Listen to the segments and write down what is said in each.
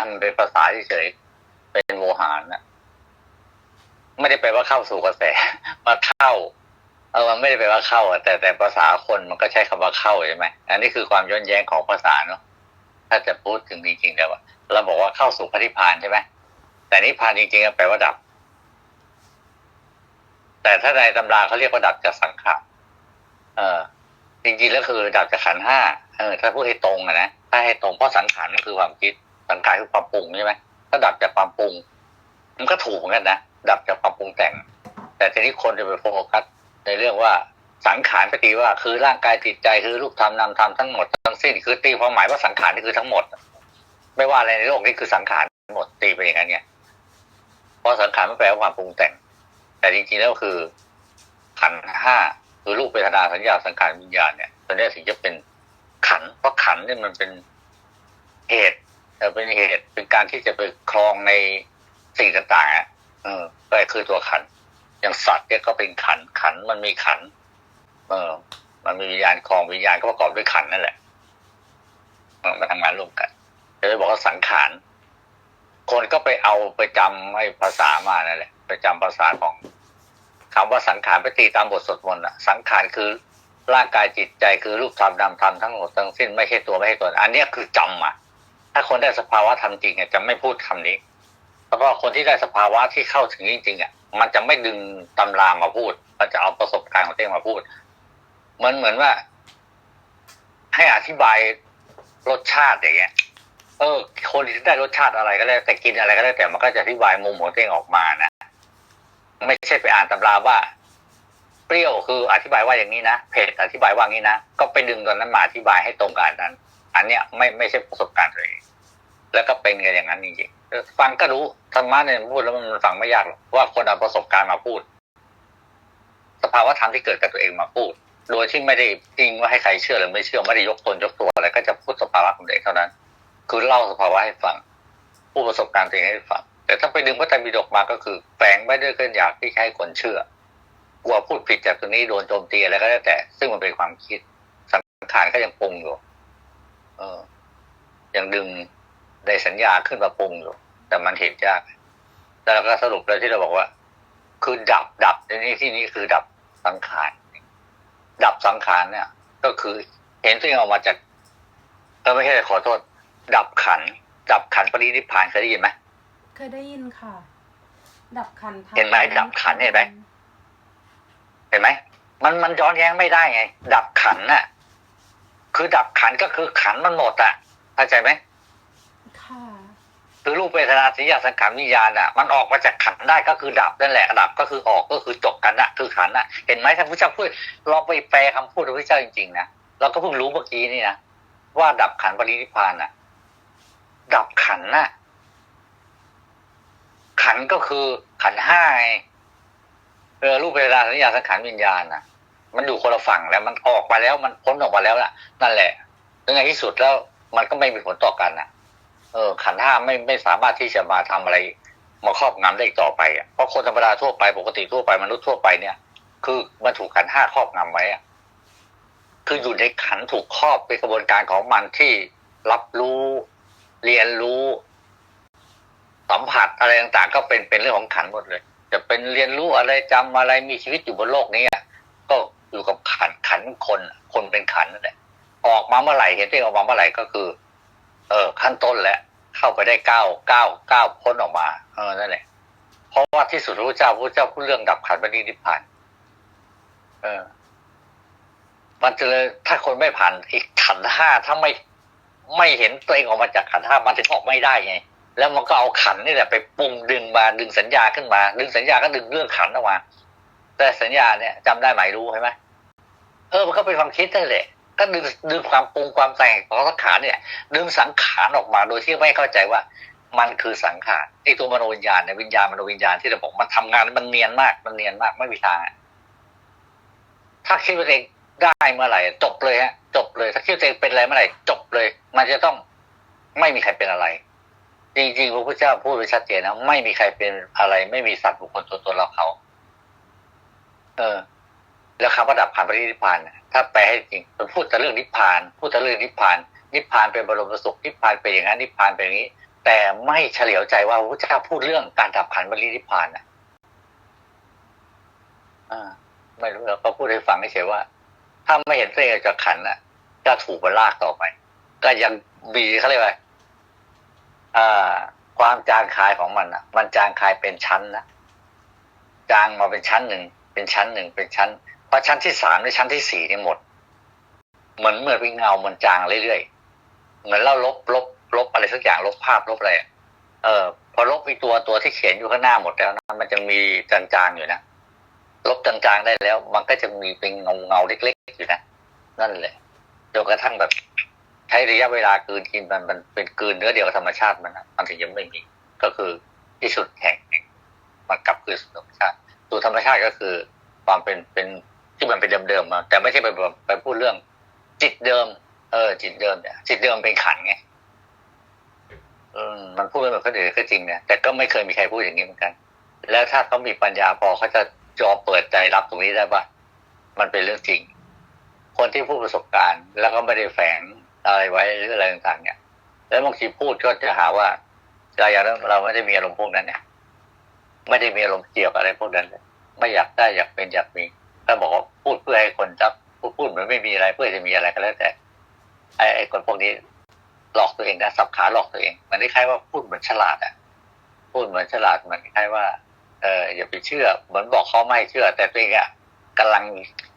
นะมันเป็นภาษาเฉยๆเป็นโมหารนะไม่ได้แปลว่าเข้าสู่กระแสมาเข้าเออมันไม่ได้แปลว่าเข้าแต่แต่ภาษาคนมันก็ใช้คำว่าเข้าใช่ไหมอันนี้คือความย้อนแย้งของภาษาเนาะถ้าจะพูดถึงจริงๆแล้วอะเราบอกว่าเข้าสู่พระนิพพานใช่ไหมแต่นิพพานจริงๆแปลว่าดับ แต่ถ้าในตำราเขาเรียกว่าดับจากสังขารเออจริงๆแล้วคือดับจากขันห้าเออถ้าพูดให้ตรงอะนะถ้าให้ตรงเพราะสังขารมันคือความคิด สังขารคือความปรุงใช่ไหมถ้าดับจากความปรุง มันก็ถูกเหมือนกันนะดับจากความปรุงแต่ง แต่ทีนี้คนจะไปโฟกัสในเรื่องว่าสังขารปตีว่าคือร่างกายจิตใจคือรูปธรรมนามธรรมทั้งหมดทั้งสิ้นคือตีความหมายว่าสังขารนี่คือทั้งหมด ไม่ว่าอะไรในโลกนี้คือสังขารหมดตีไปอย่างนั้นเนี่ยเพราะสังขารไมันแปลว่าความปรุงแต่ง แต่จริงๆแล้วคือขันห้าคือรูปเวทนาสัญญาสังขารวิญญาณเนี่ยตัวนี้ถึงจะเป็นขันเพราะขันเนี่ยมันเป็นเหตุ เออเป็นเหตุเป็นการที่จะไปครองในสิ่งต่างๆอะเออก็คือตัวขัน อย่างสัตว์เนี่ยก็เป็นขันขันมันมีขัน เออ มันมีวิญญาณครองวิญญาณก็ประกอบด้วยขันนั่นแหละมันมาทำงานร่วมกันจะไปบอกว่าสังขารคนก็ไปเอาไปจำไอ้ภาษามานั่นแหละไปจำภาษาของคำว่าสังขารไปตีตามบทสวดมนต์อะสังขารคือร่างกายจิตใจคือรูปธรรมนามธรรมทั้งหมดทั้งสิ้นไม่ใช่ตัวไม่ใช่ตนอันนี้คือจำอะ ถ้าคนได้สภาวะธรรมจริงอะจะไม่พูดคำนี้เพราะว่าคนที่ได้สภาวะที่เข้าถึงจริงๆอะมันจะไม่ดึงตำรามาพูด มันจะเอาประสบการณ์ของตัวเองมาพูดมือนเหมือนว่า ให้อธิบายรสชาติอย่างเงี้ย เออ คนที่ได้รสชาติอะไรก็แล้แต่กินอะไรก็แล้แต่มันก็จะอธิบายมุมของตัวเองออกมานะไม่ใช่ไปอ่านตำราว่า เปรี้ยวคืออธิบายว่าอย่างนี้นะเผ็ดอธิบายว่างี้นะก็ไปดึงตอนนั้นมาอธิบายให้ตรงกันนั้น อันเนี้ยไม่ไม่ใช่ประสบการณ์ตัวเองแล้วก็เป็นกันอย่างนั้นจริงๆฟังก็รู้ธรรมะเนี่ยพูดแล้วมันฟังไม่ยากหรอกว่าคนเอาประสบการณ์มาพูด สภาวะธรรมที่เกิดกับตัวเองมาพูด โดยที่ไม่ได้จริงว่าให้ใครเชื่อหรือไม่เชื่อไม่ได้ยกตนยกตัวอะไรก็จะพูดสภาวะของตัวเองเท่านั้น คือเล่าสภาวะให้ฟังพูดประสบการณ์ตัวเองให้ฟังแต่ถ้าไปดึงพระไตรปิฎกมาก็คือแฝงไม่ด้วยเคลื่อนอยากที่ให้คนเชื่อกลัวพูดผิดจากตรงนี้โดนโจมตีอะไรก็แล้วแต่ ซึ่งมันเป็นความคิดสังขารก็ยังปรุงอยู่ เออยังดึงในสัญญาขึ้นมาปรุงอยู่ แต่มันเห็นยากแต่เราก็สรุปเลยที่เราบอกว่า คือดับดับในนี้ที่นี้คือดับสังขาร ดับสังขารเนี่ย ก็คือเห็นตัวเองออกมาจากเออไม่ใช่ขอโทษ ดับขันธ์ดับขันธ์ปรินิพพานเคยได้ยินไหมเคยได้ยินค่ะ ดับขันธ์ทั้งเห็นไหมดับขันธ์เห็นไหมเห็นไหมมันมันย้อนแย้งไม่ได้ไง ดับขันธ์น่ะ คือดับขันธ์ก็คือขันธ์มันหมดอะเข้าใจไหมค่ะคือรูปเวทนาสัญญาสังขารวิญญาณอะมันออกมาจากขันธ์ได้ก็คือดับนั่นแหละดับก็คือออกก็คือจบกันนะคือขันธ์น่ะ เห็นไหมท่านพระเจ้าพูดลองไปแปลคำพูดของพระเจ้าจริงๆนะเราก็เพิ่งรู้เมื่อกี้นี่นะว่าดับขันธ์ปรินิพพานน่ะ ดับขันธ์น่ะ ขันธ์ก็คือขันธ์ห้าไงเออรูปเวทนาสัญญาสังขารวิญญาณน่ะ มันอยู่คนละฝั่งแล้วมันออกมาแล้วมันพ้นออกมาแล้วน่ะ นั่นแหละยังไงที่สุดแล้วมันก็ไม่มีผลต่อกันน่ะเออ ขันห้าไม่ไม่สามารถที่จะมาทำอะไร มาครอบงำได้อีกต่อไปอะเพราะคนธรรมดาทั่วไปปกติทั่วไปมนุษย์ทั่วไปเนี่ย คือมันถูกขันห้าครอบงำไว้อะคืออยู่ในขันถูกครอบเป็นกระบวนการของมันที่รับรู้เรียนรู้สัมผัสอะไรต่างๆ ก็เป็นเป็นเรื่องของขันหมดเลย จะเป็นเรียนรู้อะไรจำอะไรมีชีวิตอยู่บนโลกนี้อะก็ อยู่กับขันขันคนคนเป็นขันนั่นแหละออกมาเมื่อไหร่เห็นตัวเองออกมาเมื่อไหร่ก็คือ เออขั้นต้นแล้วเข้าไปได้เก้าเก้าเก้าพ้นออกมา เออนั่นแหละเพราะว่าที่สุดพระเจ้าพระเจ้าพูดเรื่องดับขันธ์ปณินิพพานเออ มันจะเลยถ้าคนไม่ผ่านอีกขันห้าถ้าไม่ไม่เห็นตัวเองออกมาจากขันห้ามันถึงออกไม่ได้ไง แล้วมันก็เอาขันนี่แหละไปปรุงดึงมาดึงสัญญาขึ้นมา ดึงสัญญาก็ดึงเรื่องขันออกมา แต่สัญญาเนี่ยจำได้ไหมรู้ใช่ไหมเออมันก็เป็นความคิดนั่นแหละก็ดึงดึงความปรุงความแต่งของสังขารเนี่ย ดึงสังขารออกมาโดยที่ไม่เข้าใจว่ามันคือสังขารไอ้ตัวมโนวิญญาณเนี่ยวิญญาณมโนวิญญาณที่เราบอกมันทำงานมันเนียนมากมันเนียนมากไม่มีทางถ้าคิดว่าเองได้เมื่อไหร่จบเลยฮะจบเลย ถ้าคิดว่าเองเป็นอะไรเมื่อไหร่จบเลย มันจะต้องไม่มีใครเป็นอะไร จริงๆพระพุทธเจ้าพูดไว้ชัดเจนนะไม่มีใครเป็นอะไร ไม่มีสัตว์บุคคลตัวตนเราเขา เออ แล้วคำว่าดับขันปรินิพานถ้าแปลให้จริงมันพูดแต่เรื่องนิพพาน พูดแต่เรื่องนิพพาน นิพพานเป็นบรมสุขนิพพานเป็นอย่างนั้นนิพพานเป็นอย่างนี้ แต่ไม่เฉลียวใจว่าพระเจ้าพูดเรื่องการดับขันธ์บริลิพพานนะอ่า ไม่รู้เราก็พูดให้ฟังเฉยว่า ถ้าไม่เห็นตัวเองจากขันธ์น่ะก็ถูกมันลากต่อไป ก็ยังมีเขาเรียกว่าอ่าความจางคายของมันอะ มันจางคายเป็นชั้นนะจางมาเป็นชั้นหนึ่ง เป็นชั้นหนึ่งเป็นชั้นพอชั้นที่สามหรือชั้นที่สี่นี่หมด เหมือนเหมือนเป็นเงามันจางเรื่อยๆเหมือนเราลบลบลบอะไรสักอย่างลบภาพลบอะไรเออพอลบอีกตัวตัวที่เขียนอยู่ข้างหน้าหมดแล้วนะมันจะมีจางๆอยู่นะลบจางๆได้แล้ว มันก็จะมีเป็นเงาเงาเล็กๆอยู่นะนั่นแหละจนกระทั่งแบบใช้ระยะเวลากลืนกินมันมันเป็นกืนเนื้อเดียวกับธรรมชาติมันนะมันถึงยังไม่มี ก็คือที่สุดแห่งแห่งมันกลับคืนสู่ธรรมชาติ สู่ธรรมชาติก็คือ ความเป็นเป็นที่มันเป็นเดิมๆมาแต่ไม่ใช่ไปแบบไปพูดเรื่อง จิตเดิม เออ จิตเดิมเนี่ยจิตเดิมเป็นขันไงอืมมันพูดไม่เหมือนคนอื่นก็จริงเนี่ยแต่ก็ไม่เคยมีใครพูดอย่างนี้เหมือนกัน แล้วถ้าเขามีปัญญาพอเขาจะยอเปิดใจรับตรงนี้ได้ปะมันเป็นเรื่องจริง คนที่พูดประสบการณ์ แล้วก็ไม่ได้แฝงอะไรไว้หรืออะไรต่างๆเนี่ย แล้วบางทีพูดก็จะหาว่าเราอย่างนั้นเราไม่ได้มีอารมณ์พวกนั้นเนี่ย ไม่ได้มีอารมณ์เกี่ยวกับอะไรพวกนั้นไม่อยากได้อยากเป็นอยากมีถ้าบอกว่าพูดเพื่อให้คนรับพูดพูดเหมือนไม่มีอะไรเพื่อจะมีอะไรก็แล้วแต่ไอ้ไอ้คนพวกนี้หลอกตัวเองนะสับขาหลอกตัวเอง มันคล้ายว่าพูดเหมือนฉลาดอะพูดเหมือนฉลาดเหมือนคล้ายว่าเอออย่าไปเชื่อ เหมือนบอกเขาไม่เชื่อ แต่ตัวเองอะกำลัง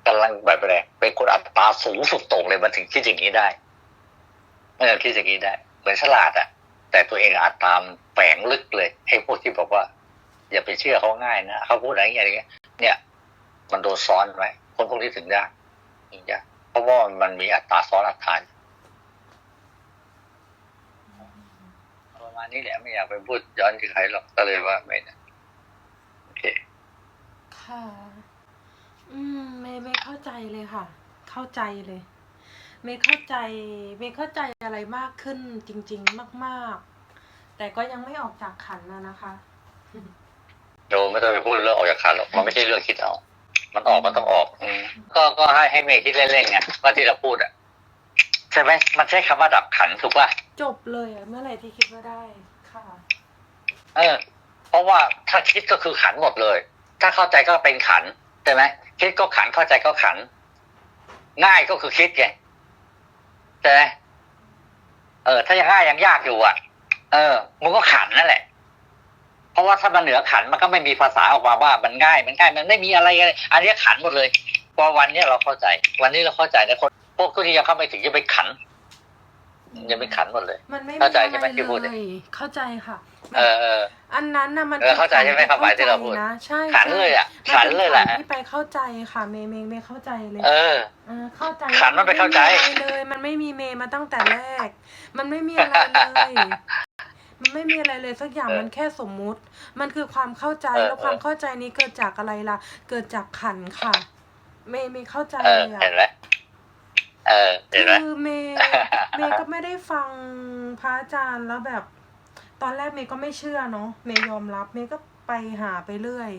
กำลังแบบอะไรเป็นคนอัตราสูงสุดโต่งเลยมันถึงคิดอย่างนี้ได้เออคิดอย่างนี้ได้ เหมือนฉลาดอะแต่ตัวเองอัตรามแฝงลึกเลยไอ้พวกที่บอกว่า อย่าไปเชื่อเขาง่ายนะเขาพูดอะไรอย่างเงี้ยเนี่ย มันโดนซ้อนไว้คนพวกนี้ถึงยากถึงยากเพราะว่ามันมีอัตราซ้อนอัตราประมาณนี้แหละไม่อยากไปพูดย้อนที่ใครหรอกก็เลยว่าไม่นะโอเคค่ะ อืมเมย์ไม่เข้าใจเลยค่ะ เข้าใจเลยเมย์เข้าใจเมย์เข้าใจอะไรมากขึ้นจริง ๆ มาก ๆ แต่ก็ยังไม่ออกจากขันนะนะคะ โยมไม่ต้องไปพูดเรื่องออกจากขันหรอกมันไม่ใช่เรื่องคิดเอา มันออกมันต้องออกอืมก็ก็ให้ให้เมย์คิดเล่นๆไงว่าที่เราพูดอะใช่ไหมมันใช้คำว่าดับขันถูกป่ะจบเลยอะเมื่อไหร่ที่คิดว่าได้ค่ะ เออ เพราะว่าถ้าคิดก็คือขันหมดเลย ถ้าเข้าใจก็เป็นขันใช่ไหมคิดก็ขันเข้าใจก็ขัน ง่ายก็คือคิดไงใช่ไหมเออ ถ้ายังง่ายยังยากอยู่อะ เออ มันก็ขันนั่นแหละเพ ราะว่าถ้ามันเหนือขันมันก็ไม่มีภาษาออกมาว่ามันง่ายมันง่ายมันไม่มีอะไรเลยอันนี้ขันหมดเลยพอวันเนี้ยเราเข้าใจ วันนี้เราเข้าใจนะคนพวกที่ยังเข้าไม่ถึงจะไปขันยังไปขันหมดเลย มันไม่มีเข้าใจอะใช่ไหมไรที่พูดเลเนี่ยยเข้าใจค่ะเออเอออันนั้นนะมันเออเข้าใจใช่ไหมความหมายที่เราพูดนะใช่ขันเลยอะใช่ขันเลยแหละมันป็นขันที่ไปเข้าใจค่ะ เมย์เมย์เมย์เข้าใจเลยเออเออเข้าใจขันมันไปเข้าใจม่มีอะไรเลย มันไม่มีเมย์มาตั้งแต่แรก มันไม่มีอะไรเลย มันไม่มีอะไรเลยสักอย่างเออมันแค่สมมุติ มันคือความเข้าใจเออแล้วความเออเข้าใจนี้เกิดจากอะไรล่ะ เกิดจากขันค่ะ เมย์เมย์เข้าใจเออเลยเห็นอะไหมเออเห็นไหมคือเมย์เมย์ก็ไม่ได้ฟังพระอาจารย์แล้วแบบ ตอนแรกเมย์ก็ไม่เชื่อเนาะเมย์ยอมรับเมย์ก็ไปหาไปเรื่อย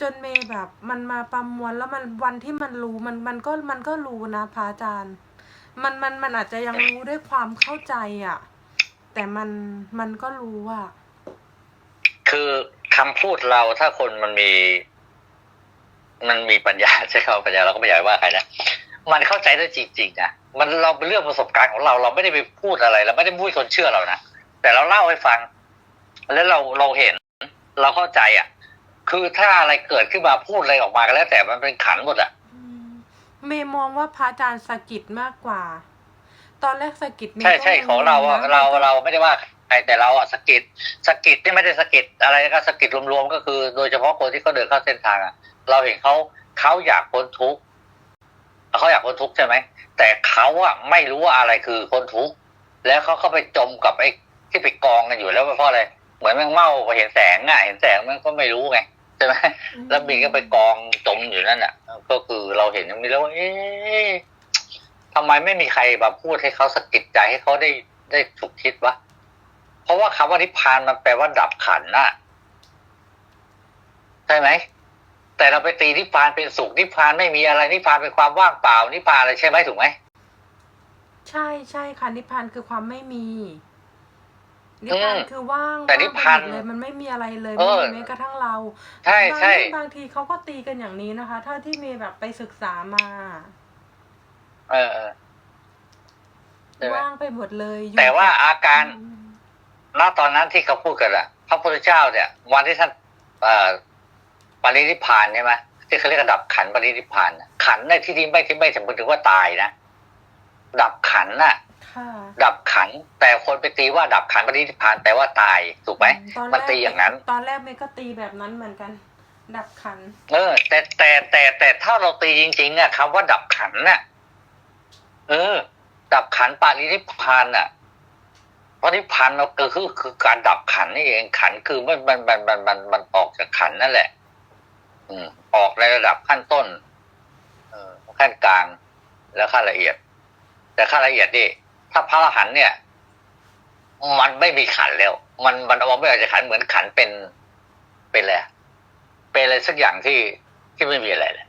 จนเมย์แบบมันมาประมวลแล้วมันวันที่มันรู้มันมันก็มันก็รู้นะพระอาจารย์ มันมันมันอาจจะยังรู้ด้วยความเข้าใจอะ แต่มันมันก็รู้อะคือคำพูดเราถ้าคนมันมี มันมีปัญญาใช่คำว่าปัญญาเราก็ไม่อยากว่าใครนะมันเข้าใจได้จริงๆนะมันเราเป็นเรื่องประสบการณ์ของเรา เราไม่ได้ไปพูดอะไร เราไม่ได้พูดให้คนเชื่อเรานะแต่เราเล่าให้ฟัง แล้วเราเราเห็น เราเข้าใจอะ คือถ้าอะไรเกิดขึ้นมาพูดอะไรออกมาก็แล้ว แต่มันเป็นขันหมดอะอืมเมย์มองว่าพระอาจารย์สะกิดมากกว่า ตอนแรกสะกิดเมย์ใช่ก็ใช่งของเราอะนะเราเราไม่ได้ว่าใครแต่เราอะสะกิดสะกิดนี่ไม่ได้สะกิดอะไรก็สะกิดรวมๆก็คือ โดยเฉพาะคนที่เขาเดินเข้าเส้นทางอะเราเห็นเขาเขาอยากพ้นทุกข์เขาอยากพ้นทุกข์ใช่ไหมแต่เขาอะไม่รู้ว่าอะไรคือพ้นทุกข์แล้วเขาก็ไปจมกับไอ้ที่ไปกองกันอยู่แล้วเพราะอะไรเหมือนแมงเม่าพอเห็นแสงอะเห็นแสงมันก็ไม่รู้ไงใช่ไหมอืมแล้วบินก็ไปกองจมอยู่นั่นอะ ก็คือเราเห็นอย่างนี้แล้วว่าเอ๊ะ ทำไมไม่มีใครมาพูดให้เขาสะกิดใจให้เขาได้ได้ฉุกคิดวะ เพราะว่าคำว่านิพพานมันแปลว่าดับขันธ์น่ะใช่ไหมแต่เราไปตีนิพพานเป็นสุขนิพพานไม่มีอะไรนิพพานเป็นความว่างเปล่านิพพานอะไรใช่ไหมถูกไหมใช่ใช่ค่ะนิพพานคือความไม่มีนิพพานคือว่างแต่นิพพานว่งไปหมดเลยมันไม่มีอะไรเลยเอไม่อมีแม้กระทั่งเรา ใช่ใช่บางบางทีเขาก็ตีกันอย่างนี้นะคะ เท่าที่เมย์แบบไปศึกษามา เออเออใช่ไหมว่างไปหมดเลยอยู่แต่ว่าอาการอืมณตอนนั้นที่เขาพูดกันอะพระพุทธเจ้าเนี่ย วันที่ท่านเอ่อปรินิพพานใช่ไหมที่เขาเรียกว่าดับขันปรินิพพานน่ะขันในที่นี้ไม่ที่ไม่สมมติถึงว่าตายนะดับขันน่ะ ค่ะ ดับขัน แต่คนไปตีว่าดับขันปรินิพพานแปลว่าตายถูกไหมตอนแรมันกตีอย่างนั้น ตอนแรกเมย์ก็ตีแบบนั้นเหมือนกัน ดับขัน เออ แต่แต่แต่แต่ถ้าเราตีจริงๆอะคำว่าดับขันน่ะ เออ ดับขันปารินิพานน่ะเพราะนิพพานเราก็คือคือการดับขันนี่เองขันคือมันมันมันมันมันมันออกจากขันนั่นแหละ อืม ออกในระดับขั้นต้นเออขั้นกลางแล้วขั้นละเอียด แต่ขั้นละเอียดนี่ถ้าพระอรหันเนี่ย มันไม่มีขันแล้ว มันมันเอาไม่ออกจากขันเหมือนขันเป็นเป็นอะไรเป็นอะไรสักอย่างที่ที่ไม่มีอะไรเลย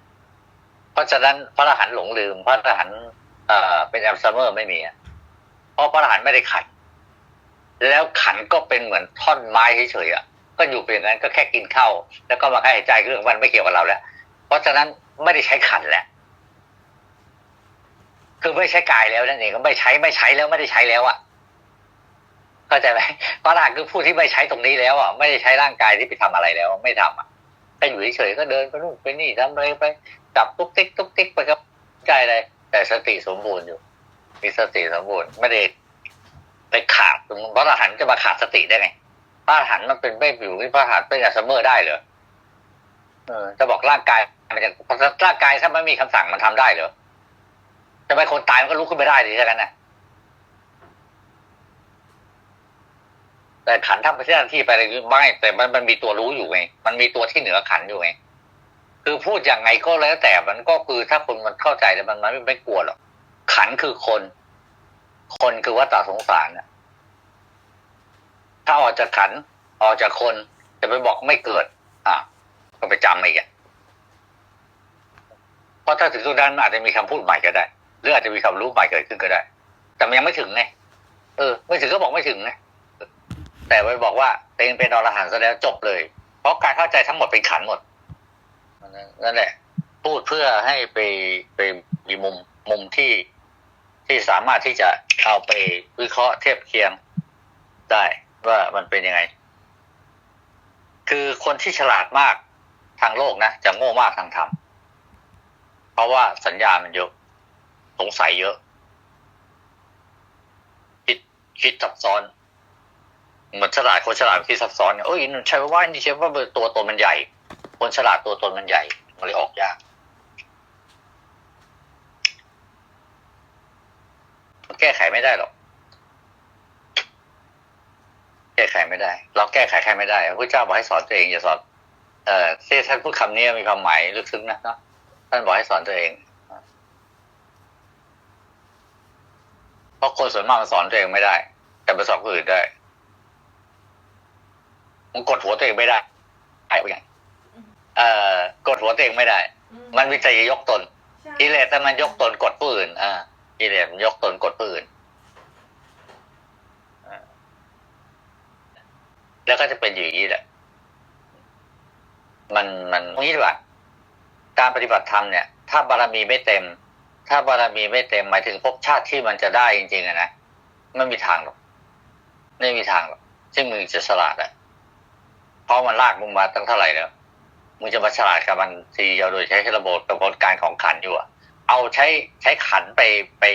เพราะฉะนั้นพระอรหันต์หลงลืม พระอรหันต์ เอ่อเป็นแอลไซเมอร์ไม่มีอะเพราะพระอรหันต์ไม่ได้ขัน แล้วขันก็เป็นเหมือนท่อนไม้เฉยๆอะก็อยู่เป็นอย่างนั้นก็แค่กินข้าวแล้วก็มาให้หายใจเรื่องมันไม่เกี่ยวกับเราแล้ว เพราะฉะนั้นไม่ได้ใช้ขันแหละคือไม่ใช้กายแล้วนั่นเองก็ไม่ใช้ไม่ใช้แล้วไม่ได้ใช้แล้วอะเข้าใจไหมพระอรหันต์คือผู้ที่ไม่ใช้ตรงนี้แล้วอะไม่ได้ใช้ร่างกายที่ไปทำอะไรแล้ว ไม่ทำอะก็อยู่เฉยๆก็เดินไปนู่นไปนี่ทำอะไรไปจับตุ๊กติ๊กตุ๊กติ๊กไปกับใจเลย แต่สติสมบูรณ์อยู่ มีสติสมบูรณ์ไม่ได้ไปขาดพระอรหันต์จะมาขาดสติได้ไงพระอรหันต์มันเป็นไม่อยู่ที่พระอรหันต์เป็นอัลไซเมอร์ได้เหรอเออจะบอกร่างกายมันจะร่างกายถ้าไม่มีคำสั่งมันทำได้เหรอจะไปคนตายมันก็ลุกขึ้นไม่ได้ดิใช่ไหมนะแต่ขันทำหน้าที่ไปอะไรไม่แต่มันมันมีตัวรู้อยู่ไงมันมีตัวที่เหนือขันอยู่ไง คือพูดยังไงก็แล้วแต่มันก็คือถ้าคนมันเข้าใจแล้วมันมันไม่ไม่กลัวหรอกขันคือคน คนคือวัฏฏะสงสารนะถ้าออกจากขัน ออกจากคนจะไปบอกไม่เกิด อะก็ไปจำอีกอะเพราะถ้าถึงจุดนั้นอาจจะมีคำพูดใหม่ก็ได้หรืออาจจะมีความรู้ใหม่เกิดขึ้นก็ได้ แต่มันยังไม่ถึงไงเออ ไม่ถึงก็บอกไม่ถึงไงแต่ไปบอกว่าเป็นเป็นอรหันต์ซะแล้วจบเลย เพราะการเข้าใจทั้งหมดเป็นขันหมด นั่นแหละ พูดเพื่อให้ไปไปมีมุมมุมที่ที่สามารถที่จะเอาไปวิเคราะห์เทียบเคียงได้ว่ามันเป็นยังไง คือคนที่ฉลาดมากทางโลกนะจะโง่มากทางธรรมเพราะว่าสัญญามันเยอะ สงสัยเยอะ คิดคิดซับซ้อนเหมือนฉลาดคนฉลาดคิดซับซ้อนเนี่ยเอ้ยนั่นใช่ว่านี่ใช่ว่าตัวตนมันใหญ่ คนฉลาดตัวตนมันใหญ่ มันเลยออกยากมันแก้ไขไม่ได้หรอก แก้ไขไม่ได้ เราแก้ไขใครไม่ได้พระเจ้าบอกให้สอนตัวเองอย่าสอน เอ่อที่ท่านพูดคำนี้มีความหมายลึกซึ้งนะเนาะ ท่านบอกให้สอนตัวเอง เพราะคนส่วนมากมันสอนตัวเองไม่ได้ แต่ไปสอนคนอื่นได้มันกดหัวตัวเองไม่ได้ไอ้พวกอย่าง เอ่อกดหัวตัวเองไม่ได้อืมันวิจัยยกตนใช่กิเลสแต่มันยกตนกดผู้อื่น อ่ากิเลสมันยกตนกดผู้อื่นอ่าแล้วก็จะเป็นอยู่อย่างนี้แหละ มันมันอย่างนี้ดีกว่าการปฏิบัติธรรมเนี่ย ถ้าบารมีไม่เต็ม ถ้าบารมีไม่เต็มหมายถึงภพชาติที่มันจะได้จริงๆอะนะไม่มีทางหรอก ไม่มีทางหรอกที่มึงจะฉลาดอะเพราะมันลากมึงมาตั้งเท่าไหร่แล้ว มึงจะมาฉลาดกับมันทีเดียวโดยใช้ระบบกระบวนการของขันอยู่อะเอาใช้ใช้ขันไปไป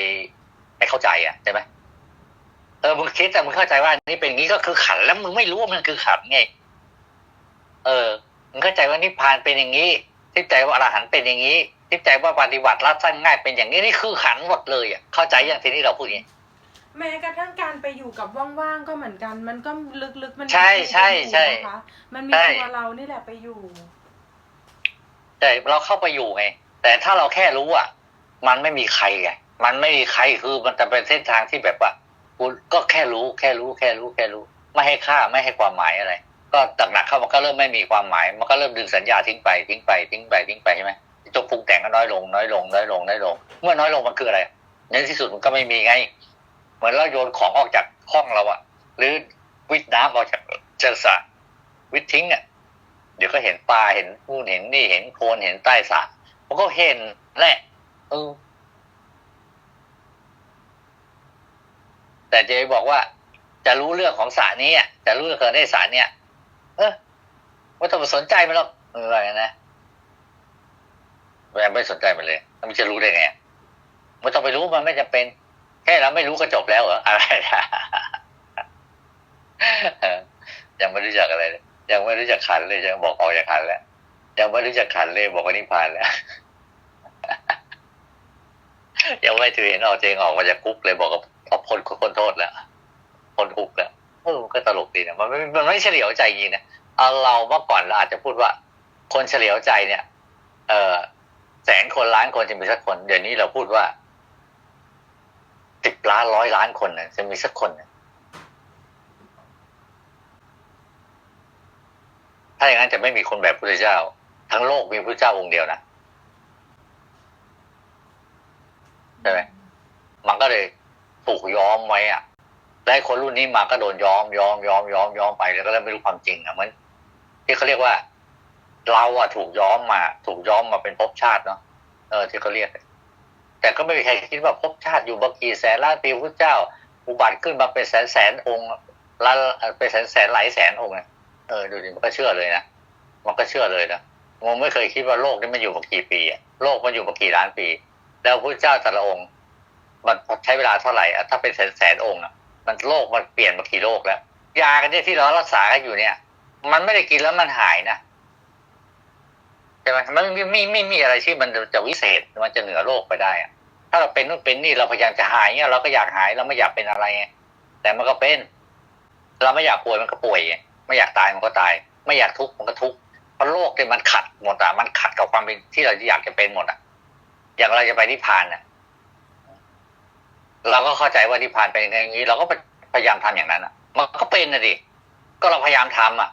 ไปเข้าใจอะใช่ไหมเออมึงคิดแต่มึงเข้าใจว่านี่เป็นอย่างนี้ก็คือขันแล้วมึงไม่รู้ว่ามันคือขันไง เออมึงเข้าใจว่านิพพานเป็นอย่างนี้ทิฏใจว่าอรหันต์เป็นอย่างนี้ทิฏใจว่าปฏิบัติรัดสั้นง่ายเป็นอย่างนี้นี่คือขันหมดเลยอะเข้าใจอย่างที่นี่เราพูดอย่างนี้แม้กระทั่งการไปอยู่กับว่างๆก็เหมือนกัน มันก็ลึกๆมันมีใช่ใช่ใช่ตัวอยู่นะคะมันมีใช่ตัวเรานี่แหละไปอยู่ แต่เราเข้าไปอยู่ไงแต่ถ้าเราแค่รู้อะ มันไม่มีใครไงมันไม่มีใครคือมันจะเป็นเส้นทางที่แบบว่ากูก็แค่รู้แค่รู้แค่รู้แค่รู้ ไม่ให้ค่าไม่ให้ความหมายอะไร ก็หนักเข้ามันก็เริ่มไม่มีความหมาย มันก็เริ่มดึงสัญญาทิ้งไปทิ้งไปทิ้งไปทิ้งไปใช่ไหมจบปรุงแต่งก็น้อยลง น้อยลง น้อยลงน้อยลง เมื่อน้อยลงมันคืออะไรในที่สุดมันก็ไม่มีไง เหมือนเราโยนของออกจากห้องเราอะหรือวิทย์น้ำออกจากจากสระวิทย์ทิ้งอะ เดี๋ยวก็เห็นปลาเห็นนู่นเห็นนี่เห็นโคลนเห็นใต้สระมันก็เห็นแหละเออแต่เจบอกว่า จะรู้เรื่องของสระนี้อะจะรู้เรื่องได้สระเนี่ยเออไม่ต้องไปสนใจมันหรอกเอออะไรนะแม่ไม่สนใจมันเลยมันจะรู้ได้ไงไม่ต้องไปรู้มันไม่จำเป็น แค่เราไม่รู้ก็จบแล้วเหรออะไรนะยังไม่รู้จักอะไรเลย ยังไม่รู้จักขันเลยยังบอกออกจากขันแล้วยังไม่รู้จักขันเลยบอกว่านิพพานแล้วยังไม่ถือเห็นออกเจงออกมาจากคุกเลยบอกกับเอพ้นพ้นโทษแล้วพ้นคุกแล้วเออมันก็ตลกดีนะมันไม่มันไม่เฉลียวใจจริงนะเอาเราเมื่อก่อนเราอาจจะพูดว่า คนเฉลียวใจเนี่ย เออแสนคนล้านคนจะมีสักคน เดี๋ยวนี้เราพูดว่าสิบล้านร้อยล้านคนนะจะมีสักคนนะ ถ้าอย่างนั้นจะไม่มีคนแบบพระเจ้า ทั้งโลกมีพระเจ้าองค์เดียวนะใช่ไหมมันก็เลยถูกย้อมไว้อะและไอ้คนรุ่นนี้มาก็โดนย้อมย้อมย้อมย้อมย้อมไปแล้วก็เลยไม่รู้ความจริงอะเหมือนที่เขาเรียกว่า เราอะถูกย้อมมา ถูกย้อมมาเป็นภพชาติเนาะเออที่เขาเรียก แต่ก็ไม่มีใครคิดว่าภพชาติอยู่บกี่แสนล้านปีพระเจ้า อุบัติขึ้นมาเป็นแสนแสนองค์ล้านเป็นแสนแสนหลายแสนองค์นะ เออดูดิมันก็เชื่อเลยนะมันก็เชื่อเลยนะมันไม่เคยคิดว่าโลกนี้มันอยู่มากี่ปีอะโลกมันอยู่มากี่ล้านปี แล้วพระเจ้าแต่ละองค์ มันใช้เวลาเท่าไหร่อะถ้าเป็นแสนแสนองค์อะมันโลกมันเปลี่ยนมากี่โลกแล้วยากันเนี่ยที่เรารักษากันอยู่เนี่ย มันไม่ได้กินแล้วมันหายนะใช่ไหมมันไม่ไม่ไม่มีอะไรที่มันจะวิเศษมันจะเหนือโลกไปได้อะถ้าเราเป็นนู่นเป็นนี่เราพยายามจะหายเนี่ยเราก็อยากหายเราไม่อยากเป็นอะไรไงแต่มันก็เป็น เราไม่อยากป่วยมันก็ป่วย ไม่อยากตายมันก็ตาย ไม่อยากทุกข์มันก็ทุกข์เพราะโลกเนี่ยมันขัดหมดอะมันขัดกับความเป็นที่เราอยากจะเป็นหมดอะอย่างเราจะไปนิพพานน่ะ เราก็เข้าใจว่านิพพานเป็นอย่างนี้ เราก็พยายามทำอย่างนั้นอะ มันก็เป็นนะดิก็เราพยายามทำอะ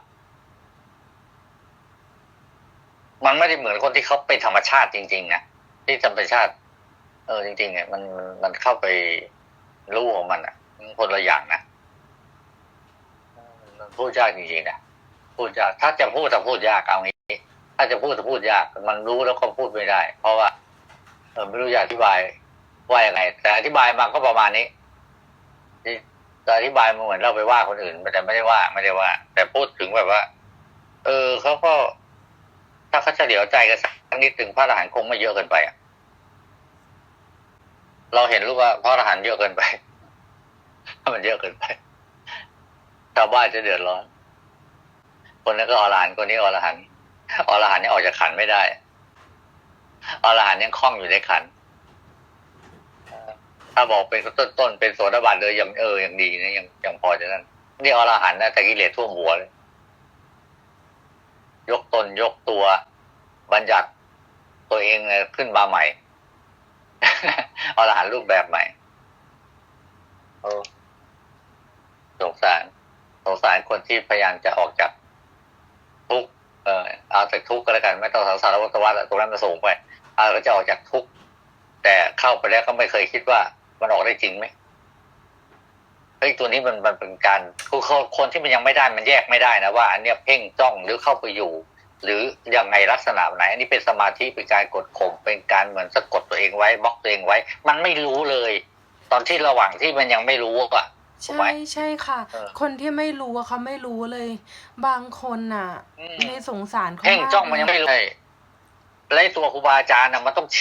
มันไม่ได้เหมือนคนที่เขาเป็นธรรมชาติจริงๆนะที่ธรรมชาติ เออจริงๆเนี่ยมันมันเข้าไปรู้ของมันอะมันคนละอย่างนะ มันพูดยากจริงๆนะพูดยากถ้าจะพูดจะพูดยากเอางี้ ถ้าจะพูดจะพูดยาก มันรู้แล้วก็พูดไม่ได้ เพราะว่าเออไม่รู้จะอธิบายว่ายังไง แต่อธิบายมาก็ประมาณนี้ที่อธิบายมาเหมือนเราไปว่าคนอื่นแต่ไม่ได้ว่าไม่ได้ว่า แต่พูดถึงแบบว่า เออเขาก็ ถ้าเขาเฉลียวใจกันสักนิดถึงพระอรหันต์คงไม่เยอะเกินไปอะเราเห็นรู้ว่าพระอรหันต์เยอะเกินไปมันเยอะเกินไป ชาวบ้านจะเดือดร้อน คนนั้นก็อรหันคนนี้อรหันอรหันนี่ออกจากขันไม่ได้อรหันยังคล้องอยู่ในขันถ้าบอกเป็นต้นต้นเป็นโสดาบันเลยยังเออยังดีนะยังยังพอจะนั่นนี่อรหันนะแต่กิเลสท่วมหัวเลย ยกตนยกตัวบัญญัติตัวเองขึ้นมาใหม่อรหันรูปแบบใหม่โอ้สงสาร สงสารคนที่พยายามจะออกจากทุกเอ่อเอาจากทุกก็แล้วกันไม่ต้องสังสารวัฏวัฏตรงนั้นมาสูงไปเอาจะออกจากทุกแต่เข้าไปแล้วก็ไม่เคยคิดว่ามันออกได้จริงไหมเฮ้ยตัวนี้มันมันเป็นการคือคนคนที่มันยังไม่ได้มันแยกไม่ได้นะว่าอันเนี้ยเพ่งจ้องหรือเข้าไปอยู่ หรือยังไงลักษณะไหน อันนี้เป็นสมาธิเป็นการกดข่มเป็นการเหมือนสะกดตัวเองไว้บล็อกตัวเองไว้ มันไม่รู้เลย ตอนที่ระหว่างที่มันยังไม่รู้อะ ถูกไหมใช่ใช่ค่ะ เออ คนที่ไม่รู้อะเขาไม่รู้เลย บางคนน่ะ อืมในสงสารเขาเพ่งมากจ้องมันยังเลยไม่รู้เลยและไอ้ตัวครูบาอาจารย์น่ะมันต้อง